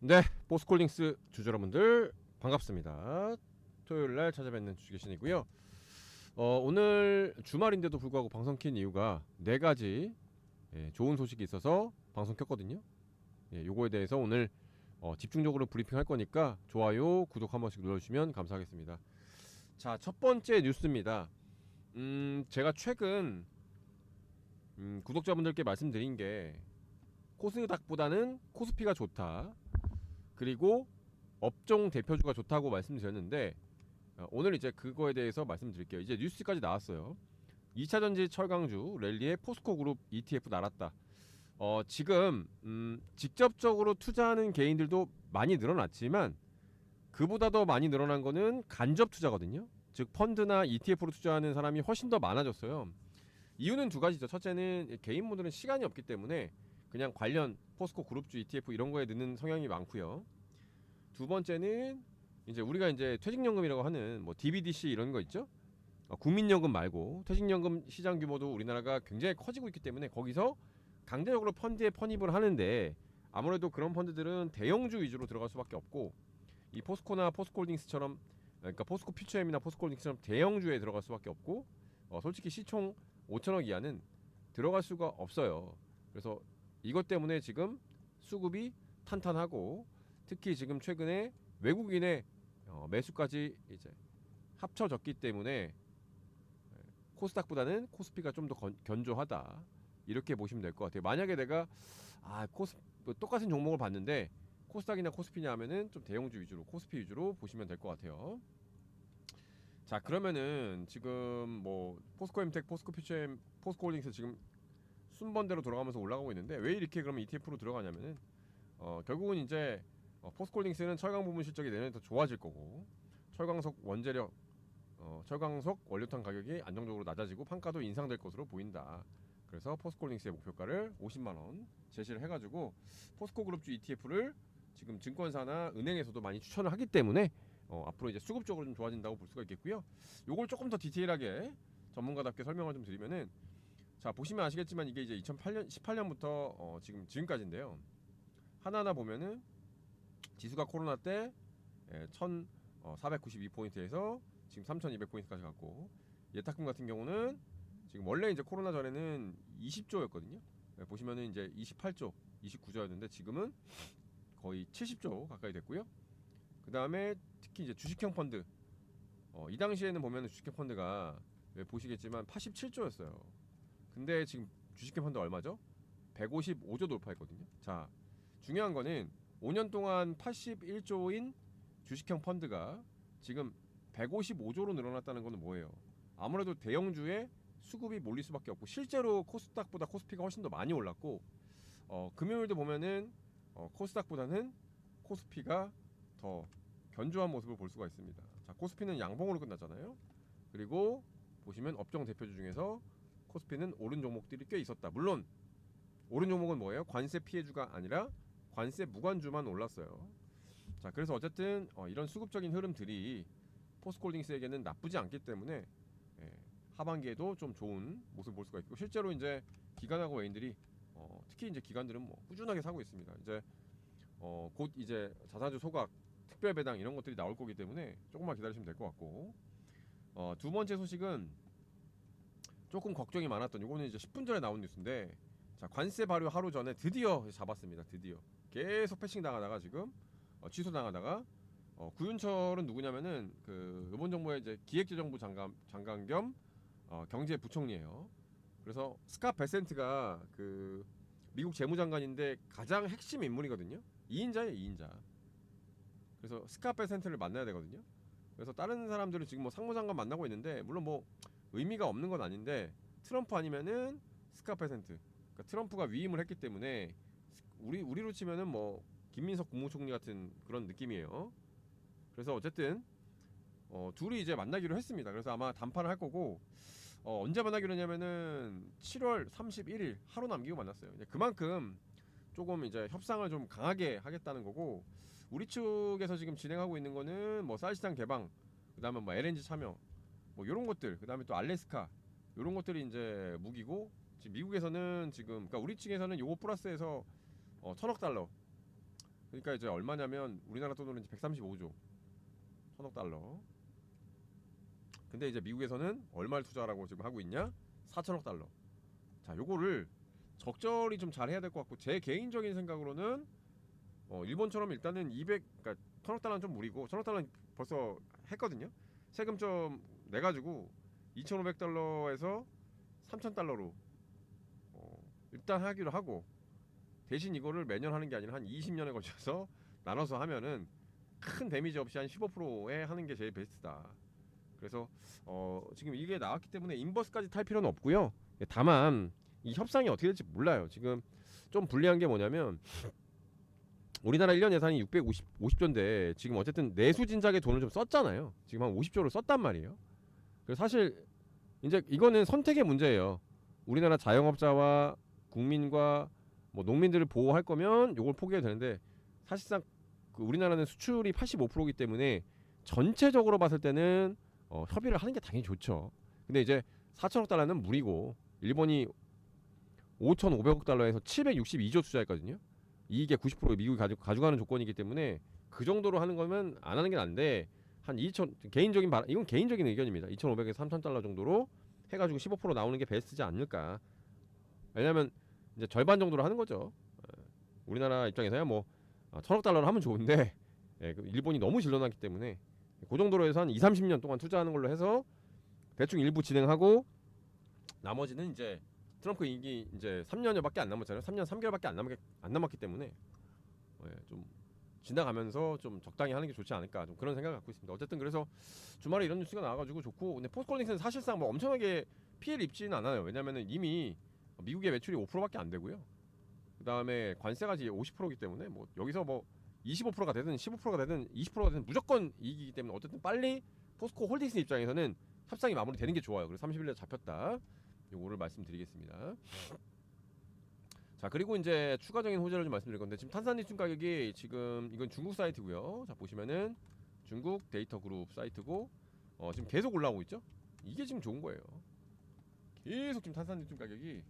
네, 보스콜링스 주주 여러분들 반갑습니다. 토요일 날 찾아뵙는 주식신이고요. 어, 오늘 주말인데도 불구하고 방송 킨 이유가 네 가지 예, 좋은 소식이 있어서 방송 켰거든요. 예, 요거에 대해서 오늘 어, 집중적으로 브리핑할 거니까 좋아요, 구독 한 번씩 눌러주시면 감사하겠습니다. 자, 첫 번째 뉴스입니다. 음, 제가 최근 음, 구독자분들께 말씀드린 게 코스닥보다는 코스피가 좋다. 그리고 업종 대표주가 좋다고 말씀드렸는데 어, 오늘 이제 그거에 대해서 말씀드릴게요. 이제 뉴스까지 나왔어요. 2차 전지 철강주 랠리에 포스코 그룹 ETF 날았다. 어, 지금 음, 직접적으로 투자하는 개인들도 많이 늘어났지만 그보다 더 많이 늘어난 거는 간접 투자거든요. 즉 펀드나 ETF로 투자하는 사람이 훨씬 더 많아졌어요. 이유는 두 가지죠. 첫째는 개인분들은 시간이 없기 때문에 그냥 관련 포스코 그룹주 ETF 이런 거에 넣는 성향이 많고요. 두 번째는 이제 우리가 이제 퇴직연금이라고 하는 뭐 DBDC 이런 거 있죠. 어, 국민연금 말고 퇴직연금 시장 규모도 우리나라가 굉장히 커지고 있기 때문에 거기서 강제적으로 펀드에 편입을 하는데 아무래도 그런 펀드들은 대형주 위주로 들어갈 수밖에 없고 이 포스코나 포스코홀딩스처럼 그러니까 포스코 퓨처엠이나 포스코홀딩스처럼 대형주에 들어갈 수밖에 없고 어, 솔직히 시총 5천억 이하는 들어갈 수가 없어요. 그래서 이것 때문에 지금 수급이 탄탄하고 특히 지금 최근에 외국인의 어, 매수까지 이제 합쳐졌기 때문에 예, 코스닥보다는 코스피가 좀 더 견조하다 이렇게 보시면 될 것 같아요. 만약에 내가 아 코스 뭐 똑같은 종목을 봤는데 코스닥이나 코스피냐 하면은 좀 대형주 위주로 코스피 위주로 보시면 될 것 같아요. 자 그러면은 지금 뭐 포스코엠텍, 포스코 퓨처엠, 포스코 홀딩스 지금 순번대로 돌아가면서 올라가고 있는데 왜 이렇게 그러면 ETF로 들어가냐면은 어, 결국은 이제 어, 포스코홀딩스는 철강 부분 실적이 내년에 더 좋아질 거고 철강석 원재력 어, 철강석 원료탄 가격이 안정적으로 낮아지고 판가도 인상될 것으로 보인다. 그래서 포스코홀딩스의 목표가를 50만 원 제시를 해가지고 포스코 그룹주 ETF를 지금 증권사나 은행에서도 많이 추천을 하기 때문에 어, 앞으로 이제 수급적으로 좀 좋아진다고 볼 수가 있겠고요. 요걸 조금 더 디테일하게 전문가답게 설명을 좀 드리면은 자 보시면 아시겠지만 이게 이제 2008년 18년부터 어, 지금 지금까지인데요. 하나하나 보면은 지수가 코로나 때 예, 1,492포인트에서 지금 3,200포인트까지 갔고 예탁금 같은 경우는 지금 원래 이제 코로나 전에는 20조였거든요. 예, 보시면은 이제 28조, 29조였는데 지금은 거의 70조 가까이 됐고요. 그 다음에 특히 이제 주식형 펀드 어, 이 당시에는 보면은 주식형 펀드가 예, 보시겠지만 87조였어요. 근데 지금 주식형 펀드 얼마죠? 155조 돌파했거든요. 자, 중요한 거는 5년 동안 81조인 주식형 펀드가 지금 155조로 늘어났다는 것은 뭐예요? 아무래도 대형주에 수급이 몰릴 수밖에 없고 실제로 코스닥보다 코스피가 훨씬 더 많이 올랐고 어, 금요일도 보면은 어, 코스닥보다는 코스피가 더 견조한 모습을 볼 수가 있습니다. 자, 코스피는 양봉으로 끝났잖아요. 그리고 보시면 업종 대표주 중에서 코스피는 오른 종목들이 꽤 있었다. 물론 오른 종목은 뭐예요? 관세 피해주가 아니라 관세 무관주만 올랐어요. 자, 그래서 어쨌든 어, 이런 수급적인 흐름들이 포스코홀딩스에게는 나쁘지 않기 때문에 예, 하반기에도 좀 좋은 모습 볼 수가 있고 실제로 이제 기관하고 외인들이 어, 특히 이제 기관들은 뭐 꾸준하게 사고 있습니다. 이제 어, 곧 이제 자사주 소각 특별 배당 이런 것들이 나올 거기 때문에 조금만 기다리시면 될 것 같고 어, 두 번째 소식은 조금 걱정이 많았던 이거는 이제 10분 전에 나온 뉴스인데 자 관세 발효 하루 전에 드디어 잡았습니다. 드디어 계속 패싱 당하다가 지금 어, 취소 당하다가 어, 구윤철은 누구냐면은 그 이번 정부의 이제 기획재정부 장관 장관 겸 어, 경제부총리예요. 그래서 스카 베센트가 그 미국 재무장관인데 가장 핵심 인물이거든요. 2인자예요, 2인자. 그래서 스카 베센트를 만나야 되거든요. 그래서 다른 사람들은 지금 뭐 상무장관 만나고 있는데 물론 뭐 의미가 없는 건 아닌데 트럼프 아니면은 스카 베센트. 그러니까 트럼프가 위임을 했기 때문에 우리 우리로 치면은 뭐 김민석 국무총리 같은 그런 느낌이에요. 그래서 어쨌든 어, 둘이 이제 만나기로 했습니다. 그래서 아마 담판을 할 거고 어, 언제 만나기로 했냐면은 7월 31일 하루 남기고 만났어요. 이제 그만큼 조금 이제 협상을 좀 강하게 하겠다는 거고 우리 측에서 지금 진행하고 있는 거는 뭐 쌀시장 개방, 그다음에 뭐 LNG 참여, 뭐 이런 것들, 그다음에 또 알래스카 이런 것들이 이제 무기고 지금 미국에서는 지금 그러니까 우리 측에서는 요거 플러스해서 어, 천억 달러 그러니까 이제 얼마냐면 우리나라 돈으로 이제 135조 천억 달러. 근데 이제 미국에서는 얼마를 투자하라고 지금 하고 있냐? 4천억 달러. 자, 요거를 적절히 좀 잘 해야 될 것 같고 제 개인적인 생각으로는 어, 일본처럼 일단은 200 그러니까 천억 달러는 좀 무리고 천억 달러는 벌써 했거든요. 세금 좀 내 가지고 2,500달러에서 3,000달러로 어, 일단 하기로 하고 대신 이거를 매년 하는 게 아니라 한 20년에 걸쳐서 나눠서 하면은 큰 데미지 없이 한 15%에 하는 게 제일 베스트다. 그래서 어, 지금 이게 나왔기 때문에 인버스까지 탈 필요는 없고요. 다만 이 협상이 어떻게 될지 몰라요. 지금 좀 불리한 게 뭐냐면 우리나라 1년 예산이 650 50조인데 지금 어쨌든 내수 진작에 돈을 좀 썼잖아요. 지금 한 50조를 썼단 말이에요. 그래서 사실 이제 이거는 선택의 문제예요. 우리나라 자영업자와 국민과 뭐 농민들을 보호할 거면 이걸 포기해도 되는데 사실상 그 우리나라는 수출이 85%이기 때문에 전체적으로 봤을 때는 어, 협의를 하는 게 당연히 좋죠. 근데 이제 4천억 달러는 무리고 일본이 5,500억 달러에서 762조 투자했거든요. 이게 90% 미국이 가지고 가져가는 조건이기 때문에 그 정도로 하는 거면 안 하는 게 난데 한 2천 개인적인 바 이건 개인적인 의견입니다. 2,500에서 3,000 달러 정도로 해가지고 15% 나오는 게 베스트지 않을까. 왜냐하면 이제 절반 정도로 하는 거죠. 어, 우리나라 입장에서야 뭐 아, 천억 달러로 하면 좋은데 예, 그 일본이 너무 질러놨기 때문에 그 정도로 해서 한 2, 30년 동안 투자하는 걸로 해서 대충 일부 진행하고 나머지는 이제 트럼프 임기 이제 3년여밖에 안 남았잖아요. 3년 3개월밖에 안 남았 안 남았기 때문에 예, 좀 지나가면서 좀 적당히 하는 게 좋지 않을까 좀 그런 생각을 갖고 있습니다. 어쨌든 그래서 주말에 이런 뉴스가 나와가지고 좋고 근데 포스콜링스는 사실상 뭐 엄청나게 피해를 입지는 않아요. 왜냐하면 이미 미국의 매출이 5%밖에 안 되고요. 그 다음에 관세가 이제 50%이기 때문에 뭐 여기서 뭐 25%가 되든 15%가 되든 20%가 되든 무조건 이기기 때문에 어쨌든 빨리 포스코 홀딩스 입장에서는 협상이 마무리되는 게 좋아요. 그래서 30일에 잡혔다. 요거를 말씀드리겠습니다. 자 그리고 이제 추가적인 호재를 좀 말씀드릴 건데 지금 탄산리튬 가격이 지금 이건 중국 사이트고요. 자 보시면은 중국 데이터 그룹 사이트고 어, 지금 계속 올라오고 있죠. 이게 지금 좋은 거예요. 계속 지금 탄산리튬 가격이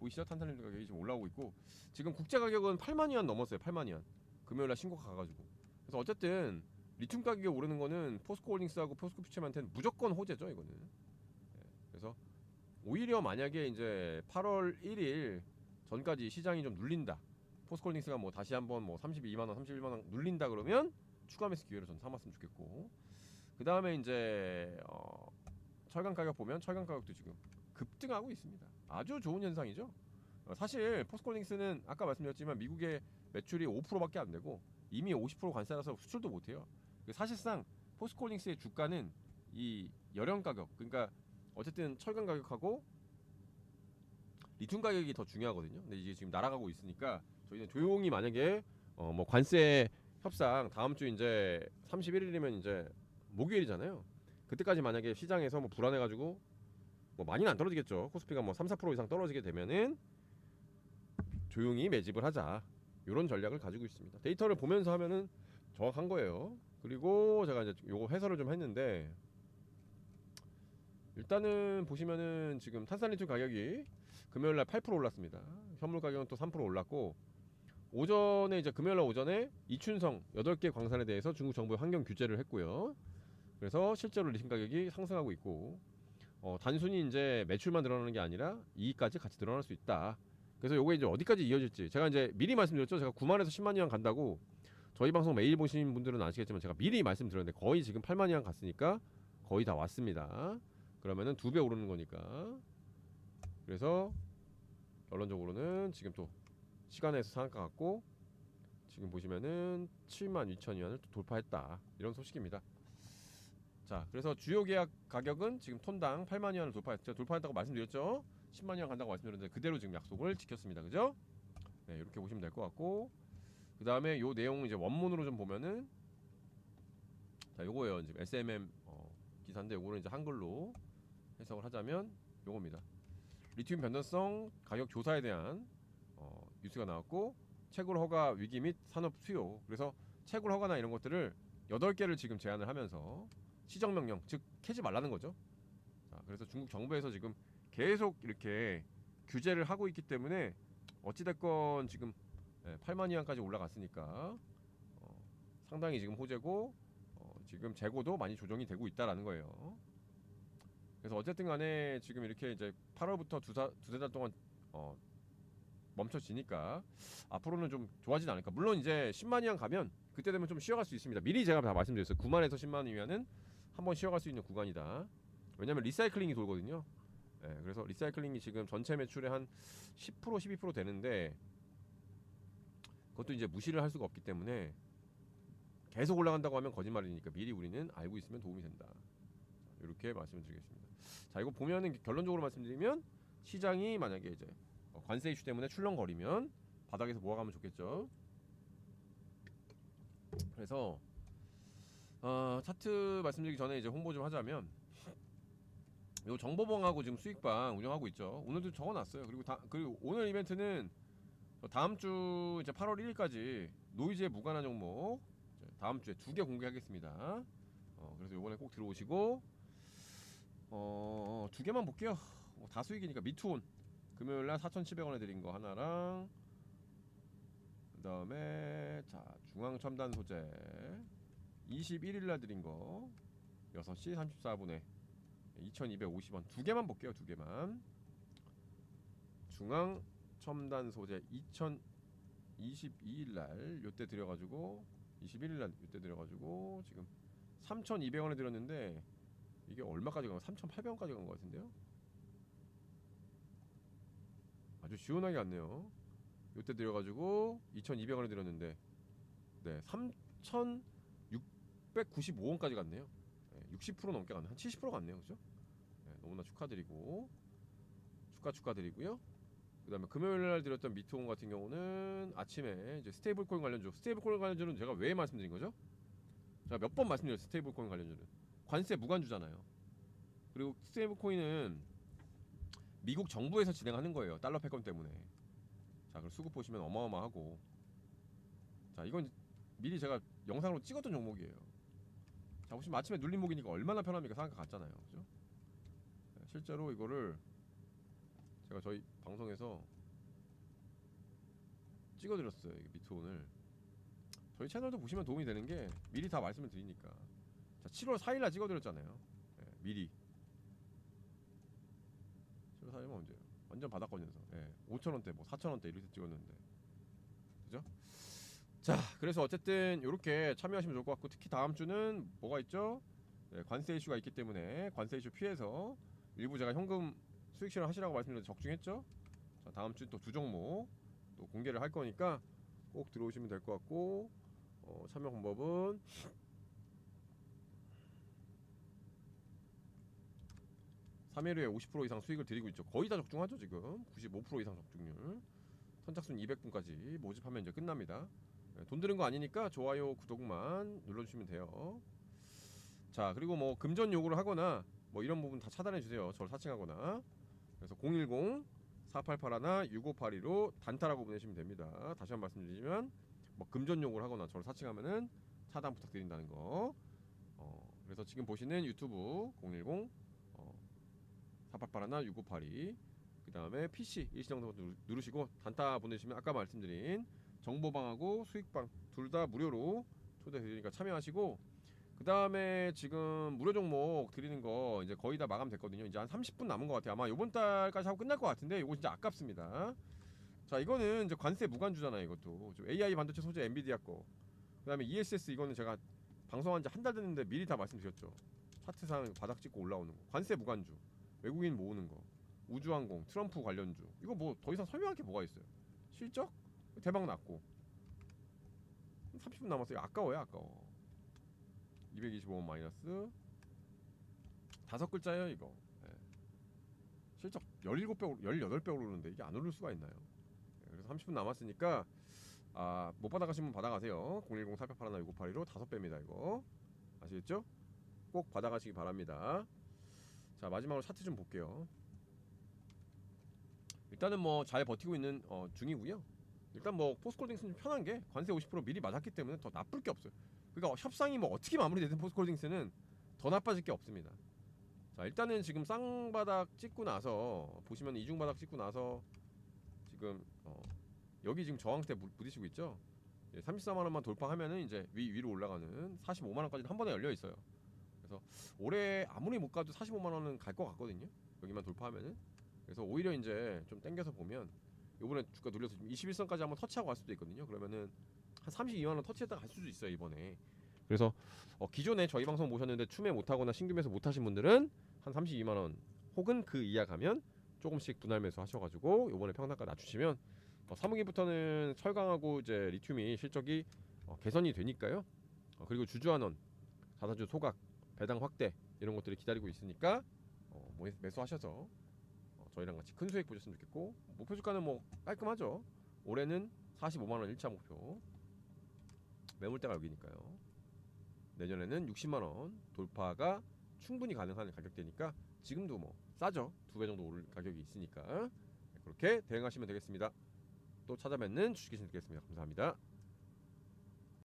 보이시죠? 탄산리튬 가격이 지금 올라오고 있고 지금 국제 가격은 8만 위안 넘었어요. 8만 위안. 금요일날 신고가 가가지고. 그래서 어쨌든 리튬 가격이 오르는 거는 포스코 홀딩스하고 포스코 퓨처한테는 무조건 호재죠. 이거는. 예, 그래서 오히려 만약에 이제 8월 1일 전까지 시장이 좀 눌린다. 포스코홀딩스가 뭐 다시 한번 뭐 32만 원, 31만 원 눌린다 그러면 추가 매수 기회를 전 삼았으면 좋겠고. 그 다음에 이제 어, 철강 가격 보면 철강 가격도 지금 급등하고 있습니다. 아주 좋은 현상이죠. 어, 사실 포스코홀딩스는 아까 말씀드렸지만 미국의 매출이 5%밖에 안 되고 이미 50% 관세라서 수출도 못 해요. 그 사실상 포스코홀딩스의 주가는 이 열연 가격, 그러니까 어쨌든 철강 가격하고 리튬 가격이 더 중요하거든요. 근데 이게 지금 날아가고 있으니까 저희는 조용히 만약에 어 뭐 관세 협상 다음 주 이제 31일이면 이제 목요일이잖아요. 그때까지 만약에 시장에서 뭐 불안해 가지고 뭐 많이는 안 떨어지겠죠. 코스피가 뭐 3, 4% 이상 떨어지게 되면은 조용히 매집을 하자. 이런 전략을 가지고 있습니다. 데이터를 보면서 하면은 정확한 거예요. 그리고 제가 이제 요거 해설을 좀 했는데 일단은 보시면은 지금 탄산리튬 가격이 금요일 날 8% 올랐습니다. 현물 가격은 또 3% 올랐고 오전에 이제 금요일 날 오전에 이춘성 8개 광산에 대해서 중국 정부의 환경 규제를 했고요. 그래서 실제로 리튬 가격이 상승하고 있고 어, 단순히 이제 매출만 늘어나는 게 아니라 이익까지 같이 늘어날 수 있다. 그래서 요게 이제 어디까지 이어질지 제가 이제 미리 말씀드렸죠. 제가 9만에서 10만 위안 간다고 저희 방송 매일 보신 분들은 아시겠지만 제가 미리 말씀드렸는데 거의 지금 8만 위안 갔으니까 거의 다 왔습니다. 그러면은 두 배 오르는 거니까. 그래서 결론적으로는 지금 또 시간에서 상한가 같고 지금 보시면은 7만 2천 위안을 또 돌파했다. 이런 소식입니다. 자, 그래서 주요 계약 가격은 지금 톤당 8만 위안을 돌파했죠. 돌파했다고 말씀드렸죠. 10만 위안 간다고 말씀드렸는데 그대로 지금 약속을 지켰습니다. 그죠? 네, 이렇게 보시면 될 것 같고 그 다음에 요 내용 이제 원문으로 좀 보면은 자, 요거예요. 지금 SMM 어, 기사인데 요거는 이제 한글로 해석을 하자면 요겁니다. 리튬 변동성 가격 조사에 대한 어, 뉴스가 나왔고 채굴 허가 위기 및 산업 수요. 그래서 채굴 허가나 이런 것들을 8개를 지금 제안을 하면서 시정 명령 즉 캐지 말라는 거죠. 자, 그래서 중국 정부에서 지금 계속 이렇게 규제를 하고 있기 때문에 어찌 됐건 지금 예, 8만 위안까지 올라갔으니까 상당히 지금 호재고 어, 지금 재고도 많이 조정이 되고 있다라는 거예요. 그래서 어쨌든 간에 지금 이렇게 이제 8월부터 두사 두세 달 동안 어, 멈춰지니까 앞으로는 좀 좋아지지 않을까. 물론 이제 10만 이상 가면 그때 되면 좀 쉬어갈 수 있습니다. 미리 제가 다 말씀드렸어요. 9만에서 10만 이하는 한번 쉬어갈 수 있는 구간이다. 왜냐면 리사이클링이 돌거든요. 예, 그래서 리사이클링이 지금 전체 매출의 한 10% 12% 되는데 그것도 이제 무시를 할 수가 없기 때문에 계속 올라간다고 하면 거짓말이니까 미리 우리는 알고 있으면 도움이 된다. 이렇게 말씀을 드리겠습니다. 자, 이거 보면은 결론적으로 말씀드리면 시장이 만약에 이제 어, 관세 이슈 때문에 출렁거리면 바닥에서 모아가면 좋겠죠. 그래서 어, 차트 말씀드리기 전에 이제 홍보 좀 하자면 요 정보봉하고 지금 수익방 운영하고 있죠. 오늘도 적어놨어요. 그리고 다 그리고 오늘 이벤트는 다음 주 이제 8월 1일까지 노이즈에 무관한 종목 다음 주에 두 개 공개하겠습니다. 어, 그래서 요번에 꼭 들어오시고 어, 두 개만 볼게요. 어, 다 수익이니까 미투온 금요일 날 4,700원에 드린 거 하나랑 그다음에 자 중앙 첨단 소재 21일 날 드린 거 6시 34분에 2,250원 두 개만 볼게요. 두 개만 중앙 첨단 소재 2022일 날 요때 드려 가지고 21일 날 요때 드려 가지고 지금 3,200원에 드렸는데 이게 얼마까지 간 거? 3,800원까지 간 거 같은데요? 아주 시원하게 갔네요. 요때 드려가지고 2,200원에 드렸는데 네 3,695원까지 갔네요. 네, 60% 넘게 갔네. 한 70% 갔네요, 그죠? 네, 너무나 축하드리고 축하 축하드리고요. 그다음에 금요일 날 드렸던 미트온 같은 경우는 아침에 이제 스테이블 코인 관련주, 스테이블 코인 관련주는 제가 왜 말씀드린 거죠? 제가 몇 번 말씀드렸어요. 스테이블 코인 관련주는 관세 무관주잖아요. 그리고 스테이블 코인은 미국 정부에서 진행하는 거예요. 달러 패권 때문에. 자, 그럼 수급 보시면 어마어마하고. 자, 이건 미리 제가 영상으로 찍었던 종목이에요. 자, 보시면 아침에 눌린 목이니까 얼마나 편합니까? 상한가 같잖아요. 그죠? 네, 실제로 이거를 제가 저희 방송에서 찍어드렸어요. 미트온을. 저희 채널도 보시면 도움이 되는 게 미리 다 말씀을 드리니까. 자, 7월 4일날 찍어드렸잖아요. 예, 미리. 7월 4일은 언제요? 완전 바닥권에서. 예, 5천 원대, 뭐 4천 원대 이렇게 찍었는데, 그죠? 자, 그래서 어쨌든 이렇게 참여하시면 좋을 것 같고 특히 다음 주는 뭐가 있죠? 네, 관세 이슈가 있기 때문에 관세 이슈 피해서 일부 제가 현금 수익 실현 하시라고 말씀드렸는데 적중했죠? 자, 다음 주 또 두 종목 또 공개를 할 거니까 꼭 들어오시면 될 것 같고 어, 참여 방법은 3일 후에 50% 이상 수익을 드리고 있죠. 거의 다 적중하죠 지금 95% 이상 적중률. 선착순 200분까지 모집하면 이제 끝납니다. 네, 돈 드는 거 아니니까 좋아요 구독만 눌러주시면 돼요. 자 그리고 뭐 금전 요구를 하거나 뭐 이런 부분 다 차단해 주세요. 저를 사칭하거나 그래서 010 4881 6582로 단타라고 보내시면 됩니다. 다시 한 번 말씀드리면 뭐 금전 요구를 하거나 저를 사칭하면은 차단 부탁드린다는 거. 어, 그래서 지금 보시는 유튜브 010 어, 4881 6582 그 다음에 PC 일시정도 누르시고 단타 보내시면 아까 말씀드린 정보방하고 수익방 둘 다 무료로 초대드리니까 참여하시고 그 다음에 지금 무료 종목 드리는 거 이제 거의 다 마감됐거든요. 이제 한 30분 남은 것 같아요. 아마 이번 달까지 하고 끝날 것 같은데 이거 진짜 아깝습니다. 자 이거는 이제 관세 무관주잖아요. 이것도 좀 AI 반도체 소재 엔비디아 거. 그 다음에 ESS 이거는 제가 방송한 지 한 달 됐는데 미리 다 말씀드렸죠. 차트상 바닥 찍고 올라오는 거. 관세 무관주. 외국인 모으는 거. 우주항공, 트럼프 관련주. 이거 뭐 더 이상 설명할 게 뭐가 있어요? 실적 대박 났고 30분 남았어요. 아까워요, 아까워. 225원 마이너스 다섯 글자예요, 이거. 예. 실적 17배, 18배 오르는데 이게 안 오를 수가 있나요? 예, 그래서 30분 남았으니까 아, 못 받아가시면 받아가세요. 010 4881 6582로 다섯 배입니다, 이거. 아시겠죠? 꼭 받아가시기 바랍니다. 자, 마지막으로 차트 좀 볼게요. 일단은 뭐 잘 버티고 있는 어, 중이고요. 일단 뭐 포스콜딩스는 편한 게 관세 50% 미리 맞았기 때문에 더 나쁠 게 없어요. 그러니까 협상이 뭐 어떻게 마무리되든 포스콜딩스는 더 나빠질 게 없습니다. 자 일단은 지금 쌍바닥 찍고 나서 보시면 이중바닥 찍고 나서 지금 어, 여기 지금 저항대 부- 부딪히고 있죠. 예, 34만 원만 돌파하면은 이제 위 위로 올라가는 45만 원까지 한 번에 열려 있어요. 그래서 올해 아무리 못 가도 45만 원은 갈 것 같거든요. 여기만 돌파하면은. 그래서 오히려 이제 좀 땡겨서 보면 이번에 주가 눌려서 지금 21선까지 한번 터치하고 갈 수도 있거든요. 그러면은 한 32만 원 터치했다 갈 수도 있어요 이번에. 그래서 어, 기존에 저희 방송 보셨는데 추매 못 하거나 신규 매수 못 하신 분들은 한 32만 원 혹은 그 이하 가면 조금씩 분할 매수 하셔 가지고 요번에 평단가 낮추시면 어, 3분기부터는 철강하고 이제 리튬이 실적이 어, 개선이 되니까요. 어, 그리고 주주환원, 자사주 소각, 배당 확대 이런 것들이 기다리고 있으니까 어, 뭐 매수하셔서 어, 저희랑 같이 큰 수익 보셨으면 좋겠고 목표 주가는 뭐 깔끔하죠. 올해는 45만 원 1차 목표. 매물대가 여기니까요. 내년에는 60만 원 돌파가 충분히 가능한 가격대니까 지금도 뭐 싸죠. 두 배 정도 오를 가격이 있으니까 그렇게 대응하시면 되겠습니다. 또 찾아뵙는 주식회신 되겠습니다. 감사합니다.